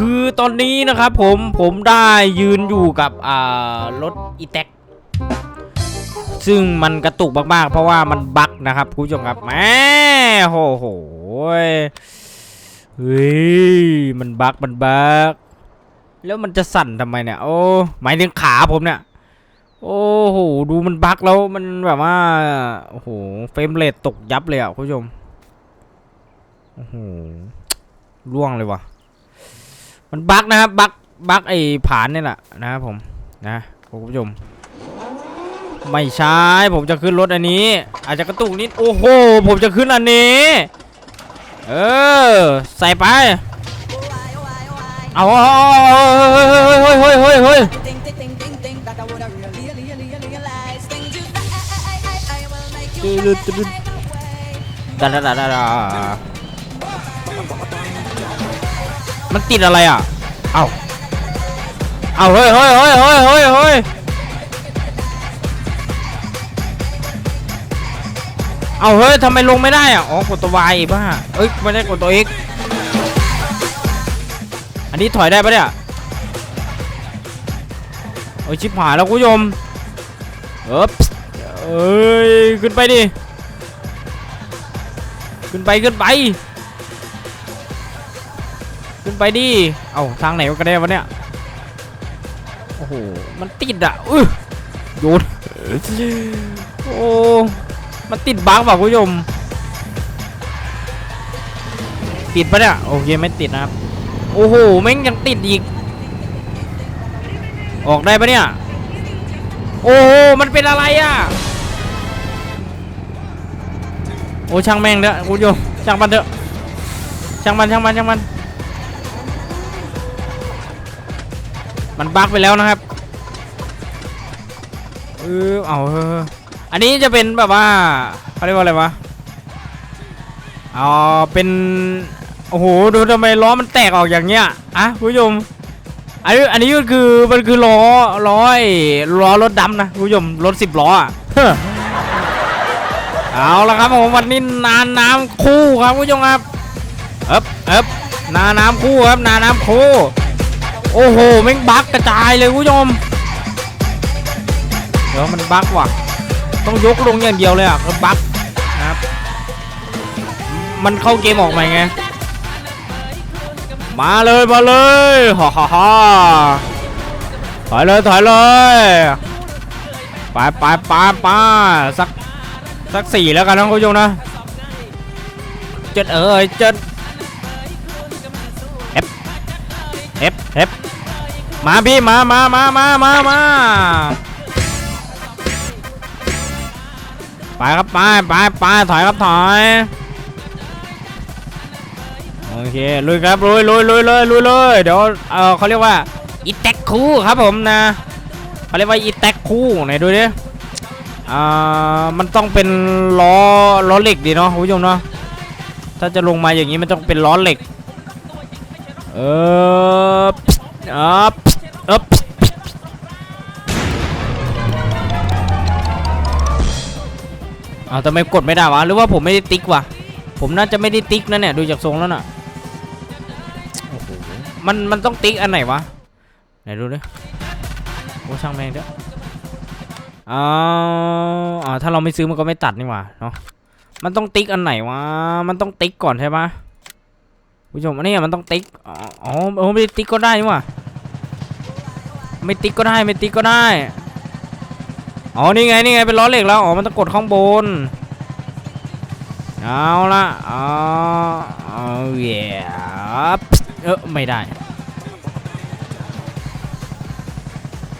คือตอนนี้นะครับผมผมได้ยืนอยู่กับอ่ารถอีแท็กซึ่งมันกระตุกมากๆ เพราะว่ามันบั๊กนะครับคุณผู้ชมครับแหมโหโหยเฮ้ยมันบั๊กมันบั๊กแล้วมันจะสั่นทำไมเนี่ยโอ้หมายถึงขาผมเนี่ยโอ้โหดูมันบั๊กแล้วมันแบบว่าโอ้โหเฟรมเรทตกยับเลยอะคุณผู้ชมโอ้โหร่วงเลยว่ะ มันบั๊กนะครับบั๊กบั๊กไอ้ผานนี่แหละนะครับผมนะคุณผู้ชมไม่ใช่ผมจะขึ้นรถอันนี้ อาจจะกระตุกนิดโอ้โหผมจะขึ้นอันนี้ เออใส่ไปเอาเอาเอาเฮ้ยเฮ้ยเฮ้ยเฮ้ยเฮ้ย Think, think, think, think, think that I would have really, really, really realized things you I, I, I, I will make you Du- du- du- du- right away. ดาดาดาดาดา มันติดอะไรอะ เอาเอาเฮ้ยเฮ้ยเฮ้ยเฮ้ยเฮ้ยเฮ้ยเอาเฮ้ยทำไมลงไม่ได้อะ อ๋อกดตัว Y อีกบ้าเอ้ยไม่ได้กดตัว X อันนี้ถอยได้ปะเนี่ยโอ้ยชิบหายแล้วคุณผู้ชมเอ๊บเอ้ยขึ้นไปดิ ขึ้นไปขึ้นไป ขึ้นไปดิ เอาทางไหนก็ได้วะเนี่ย โอ้โห มันติดอะอื้อโยนโอ้ มันติดบั๊กว่ะคุณผู้ชม ติดปะเนี่ย โอเคไม่ติดนะครับ โอ้โห แม่งยังติดอีก ออกได้ปะเนี่ย โอ้โห มันเป็นอะไรอะ โอ้ช่างแม่งเถอะคุณผู้ชม ช่างมันเถอะ ช่างมันช่างมันช่างมัน มันบั๊กไปแล้วนะครับเออเอาเอออันนี้จะเป็นแบบว่าเขาเรียกว่าอะไรวะอ๋อเป็นโอ้โหดูทำไมล้อมันแตกออกอย่างเงี้ยอะคุณผู้ชมอันนี้อันนี้ก็คือมันคือล้อล้อไอ้ล้อรถดำนะคุณผู้ชมรถสิบล้ออะเอาละครับผมวันนี้นาน้ำคู่ครับคุณผู้ชมครับเอ๊บเอ๊บนาน้ำคู่ครับนาน้ำคู่ โอ้โหแม่งบั๊กกระจายเลยคุณผู้ชมเดี๋ยวมันบั๊กว่ะ ต้องยกลงอย่างเดียวเลยอะคือบั๊กนะครับ มันเข้าเกมออกมาไง มาเลยมาเลยฮ่าฮ่าฮ่าถอยเลยถอยเลยไปไปไปไปสักสักสี่แล้วกันนะคุณผู้ชมนะเจ็ดเอ้ยเจ็ดเอฟเอฟเอฟ มาพี่มามามามามามาไปครับไปไปไปถอยครับถอยโอเคลุยครับลุยลุยลุยเลยลุยเลยเดี๋ยวเออเขาเรียกว่าอีแท็กคู่ครับผมนะเขาเรียกว่าอีแท็กคู่ไหนดูดิอ่ามันต้องเป็นล้อล้อเหล็กดีเนาะคุณผู้ชมเนาะถ้าจะลงมาอย่างนี้มันต้องเป็นล้อเหล็กเอออัพ อัพเอาทำไมกดไม่ได้วะ หรือว่าผมไม่ได้ติ๊กวะ ผมน่าจะไม่ได้ติ๊กนะเนี่ย ดูจากทรงแล้วน่ะโอ้โหมัน มันต้องติ๊กอันไหนวะ ไหนดูดิโอ้ช่างแม่งเถอะอ๋ออ๋อถ้าเราไม่ซื้อมันก็ไม่ตัดนี่หว่าเนาะ มันต้องติ๊กอันไหนวะ มันต้องติ๊กก่อนใช่ปะผู้ชมอันนี้มันต้องติ๊ก อ๋ออ๋อเออไม่ได้ติ๊กก็ได้นี่หว่า ไม่ติ๊กก็ได้ไม่ติ๊กก็ได้ อ๋อนี่ไงนี่ไงเป็นล้อเหล็กแล้ว อ๋อมันต้องกดข้างบน เอาละอ๋อเอาเย่เออไม่ได้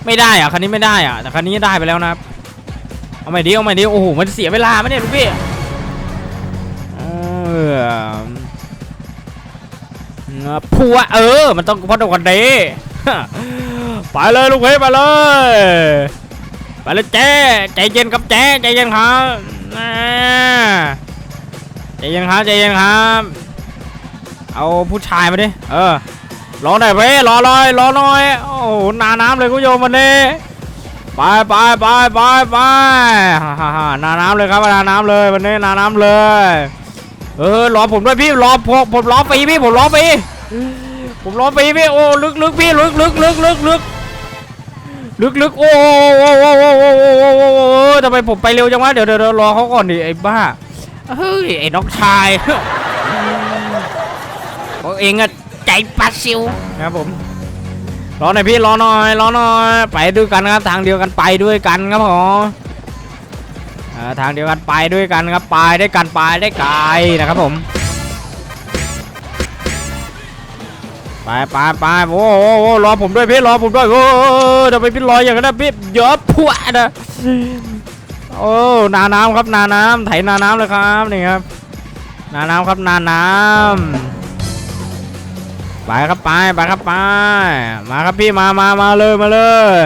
ไม่ได้อะคันนี้ไม่ได้อะแต่คันนี้ได้ไปแล้วนะครับ เอาใหม่ดิเอาใหม่ดิโอ้โหมันเสียเวลาไหมเนี่ยลูกพี่เออพัวเออ มันต้องพัดกันเด ไปเลยลูกพี่ไปเลยไปเลยเจ๊ใจเย็นครับเจ๊ใจเย็นครับใจเย็นครับใจเย็นครับ เอาผู้ชายมาดิเออรอหน่อยเว้ยรอหน่อยรอหน่อยโอ้โหนาน้ำเลยคุณผู้ชมวันนี้ไปไปไปไปไปฮ่าฮ่านาน้ำเลยครับนาน้ำเลยวันนี้นาน้ำเลย เออรอผมด้วยพี่รอผมผมรอฟรีพี่ผมรอฟรีผมรอไปพี่โอ้ลึกลึกพี่ลึกลึกลึกลึกลึก ลึกลึกโอ้โอ้โอ้โอ้โอ้โอ้โอ้โอ้โอ้ทำไมผมไปเร็วจังวะ เดี๋ยวเดี๋ยวรอเขาก่อนดิไอ้บ้า เฮ้ย ไอ้น้องชายตัวเองอะใจปลาซิวนะครับผม รอหน่อยพี่ รอหน่อย รอหน่อย ไปด้วยกันครับ ทางเดียวกันไปด้วยกันครับผมทางเดียวกันไปด้วยกันครับ ไปได้กันไปได้ไกลนะครับผม ไปไปไปโอ้โหโอ้โหรอผมด้วยพี่รอผมด้วยโอ้เดี๋ยวไปพี่รออย่างนั้นนะพี่เยอะพวดนะโอ้นาน้ำครับนาน้ำไถนาน้ำเลยครับนี่ครับนาน้ำครับนาน้ำไปครับไปไปครับไปมาครับพี่มามามาเลยมาเลย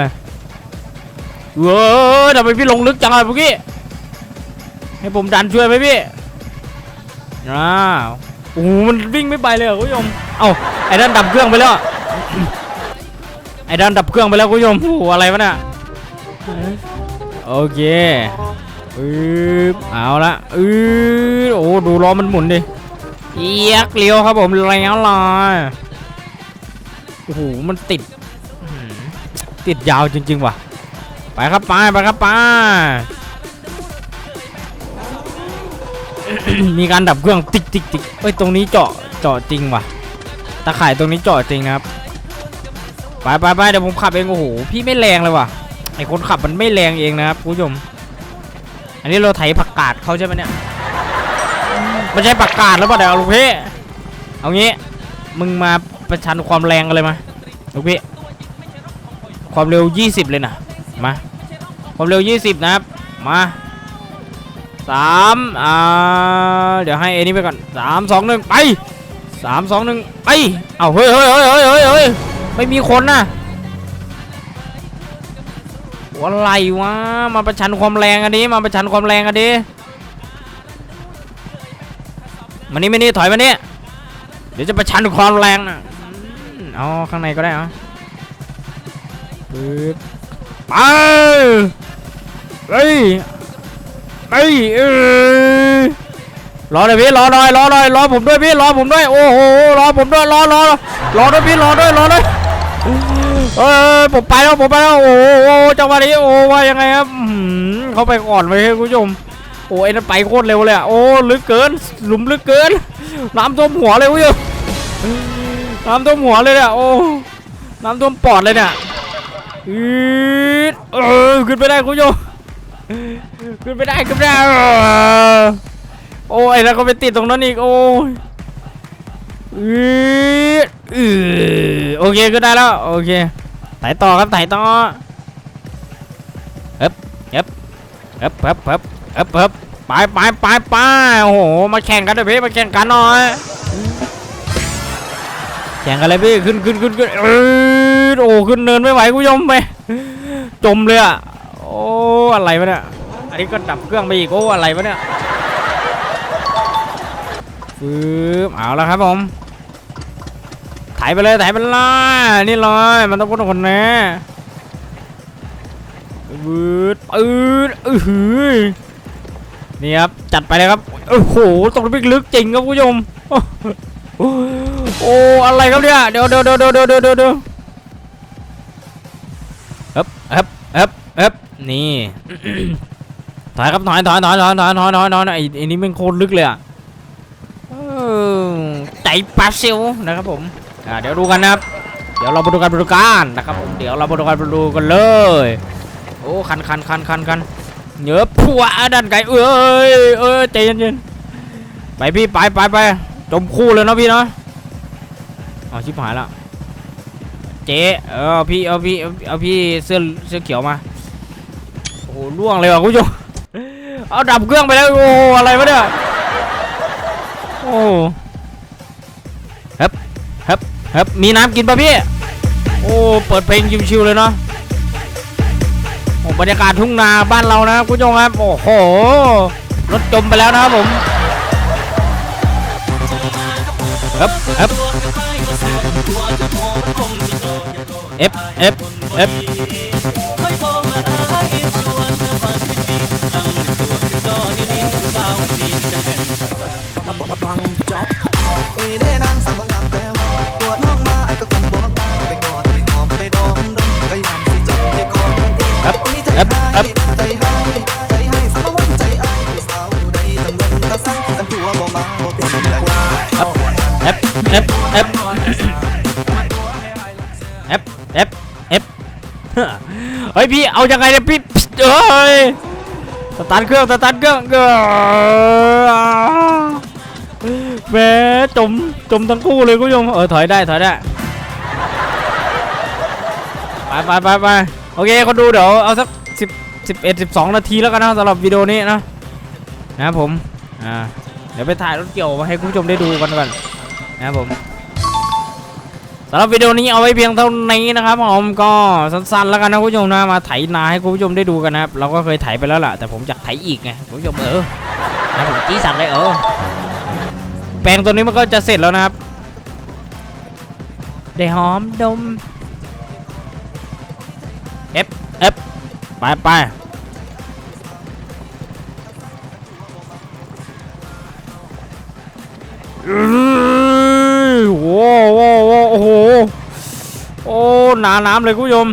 เว้ยเดี๋ยวไปพี่ลงลึกจังเลยเมื่อกี้ให้ผมดันช่วยไหมพี่อ้าว โอ้โหมันวิ่งไม่ไปเลยเหรอคุณผู้ชมเอ้าไอ้ด้านดับเครื่องไปแล้วไอ้ด้านดับเครื่องไปแล้วคุณผู้ชมโอ้โหอะไรวะเนี่ยโอเคอืบเอาละอือโอ้ดูล้อมันหมุนดิเอียกเลี้ยวครับผมแล้วลอยโอ้โหมันติด ติดยาวจริง ๆ ว่ะ ไปครับไปไปครับไป มีการดับเครื่องติ๊กติ๊กติ๊กเอ้ยตรงนี้เจาะเจาะจริงว่ะตะข่ายตรงนี้เจอดจริงนะครับไปไปไปเดี๋ยวผมขับเองโอ้โหพี่ไม่แรงเลยว่ะไอคนขับมันไม่แรงเองนะครับคุณผู้ชม อันนี้เราไถผักกาดเขาใช่ไหมเนี่ยไม่ใช่ผักกาดแล้วป่ะเดี๋ยวลูกพี่เอางี้มึงมาประชันความแรงกันเลยมาลูกพี่ความเร็ว 20 เลยนะมาความเร็ว 20 นะครับมา สามอ่าเดี๋ยวให้เอนี่ไปก่อนสามสองหนึ่งไปสามสองหนึ่งไปเอาเฮ้ยเฮ้ยเฮ้ยเฮ้ยเฮ้ยเฮ้ยไม่มีคนนะอะไรวะมาประชันความแรงกันดิมาประชันความแรงกันดิมานี่มานี่ถอยมานี่เดี๋ยวจะประชันความแรงนะอืมเอาข้างในก็ได้เหรอปึ๊บไปเฮ้ย เฮ้ยเออรอหน่อยพี่รอหน่อยรอหน่อยรอผมด้วยพี่รอผมด้วยโอ้โหรอผมด้วยรอรอรอด้วยพี่รอด้วยรอด้วยเออผมไปแล้วผมไปแล้วโอ้โหจังหวะนี้โอ้ว่ายังไงครับอื้อหือเขาไปก่อนไปคุณผู้ชมโอ้ไอ้นั่นไปโคตรเร็วเลยอะโอ้ลึกเกินหลุมลึกเกินน้ำท่วมหัวเลยคุณผู้ชมน้ำท่วมหัวเลยเนี่ยโอ้น้ำท่วมปอดเลยเนี่ยอืดเออขึ้นไปได้คุณผู้ชม ขึ้นไปได้ขึ้นไปได้โอ้ยแล้วก็ไปติดตรงนั้นอีกโอ้ยอืออโอเคก็ได้แล้วโอเคไต่ต่อครับไต่ต่อเอ๊บเอ๊บเอ๊บเอ๊บเอ๊บเอ๊บเอ๊บไปไปไปไปโอ้โหมาแข่งกันเลยพี่มาแข่งกันหน่อยแข่งกันเลยพี่ขึ้นขึ้นขึ้นขึ้นเออโอ้ขึ้นเนินไม่ไหวกูยอมไปจมเลยอะ อะไรวะเนี่ยอันนี้ก็ดับเครื่องไปอีกโอ้อะไรวะเนี่ยฟืบเอาแล้วครับผมถ่ายไปเลยถ่ายไปเลยนี่เลยมันต้องพ้นคนแน่ฟืดปืดอือหือนี่ครับจัดไปเลยครับโอ้โหตรงนี้ลึกจริงครับคุณผู้ชมโอ้โอ้อะไรครับเนี่ยเดี๋ยวเดี๋ยวเดี๋ยวเดี๋ยวเดี๋ยวเดี๋ยวเดี๋ยวเอ๊บเอ๊บเอ๊บเอ๊บ นี่ ถอยครับถอยถอยถอยถอยถอยถอยถอยถอยไอ้ไอ้นี่มันโคตรลึกเลยอะเออใจปลาซิลนะครับผมอ่าเดี๋ยวดูกันนะครับเดี๋ยวเรามาดูกันมาดูกันนะครับผมเดี๋ยวเรามาดูกันมาดูกันเลยโอ้คันคันคันคันคันเหนือผัวดันไก่เอ้ยเอ้ยใจเย็นๆไปพี่ไปไปไปจมคู่เลยเนาะพี่เนาะเอชิบหายแล้วเจ๊เออพี่เอาพี่เอาเอพี่เสื้อเสื้อเขียวมา ล่วงเลยว่ะคุณผู้ชมเอาดับเครื่องไปแล้วโอ้โหอะไรวะเนี่ยโอ้เฮ้บเฮ้บเฮ้บมีน้ำกินป่ะพี่โอ้เปิดเพลงชิวๆเลยเนาะโอ้บรรยากาศทุ่งนาบ้านเรานะคุณผู้ชมครับโอ้โหรถจมไปแล้วนะครับผมเฮ้บเฮ้บเอฟ แอปแอปแอปแอปแอปเฮ้ยพี่เอายังไงเนี่ยพี่เอ้ย สตาร์ทเครื่องสตาร์ทเครื่องเออแหมจมจมทั้งคู่เลยคุณผู้ชมเออถอยได้ถอยได้ไปไปไปไปโอเคคนดูเดี๋ยวเอาสักสิบสิบเอ็ดสิบสองนาทีแล้วกันนะสำหรับวิดีโอนี้นะนะครับผมอ่าเดี๋ยวไปถ่ายรถเกี่ยวมาให้คุณผู้ชมได้ดูกันก่อนนะครับผม สำหรับวิดีโอนี้เอาไว้เพียงเท่านี้นะครับผมก็สั้นๆแล้วกันนะคุณผู้ชมนะมาไถนาให้คุณผู้ชมได้ดูกันนะครับเราก็เคยไถไปแล้วล่ะแต่ผมอยากไถอีกไงคุณผู้ชมเออนะผมจี้สั่งเลยเออแปลงตัวนี้มันก็จะเสร็จแล้วนะครับ ได้หอมดมเอฟเอฟไปไปอืโว้โว้โว้โอ้โห โอ้ห นาน้ำเลยคุณผู้ชม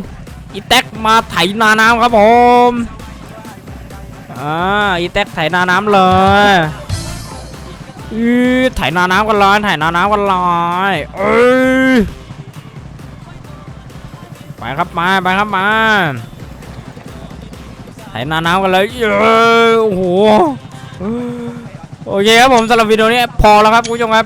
อีแท็กมาไถนาน้ำครับผมอ่าอีแท็กไถนาน้ำเลยอือไถนาน้ำกันเลยไถนาน้ำกันเลยเอ้ยไปครับมาไปครับมาไถนาน้ำกันเลยเย้โอ้โหโอเคครับผมสำหรับวิดีโอนี้พอแล้วครับคุณผู้ชมครับ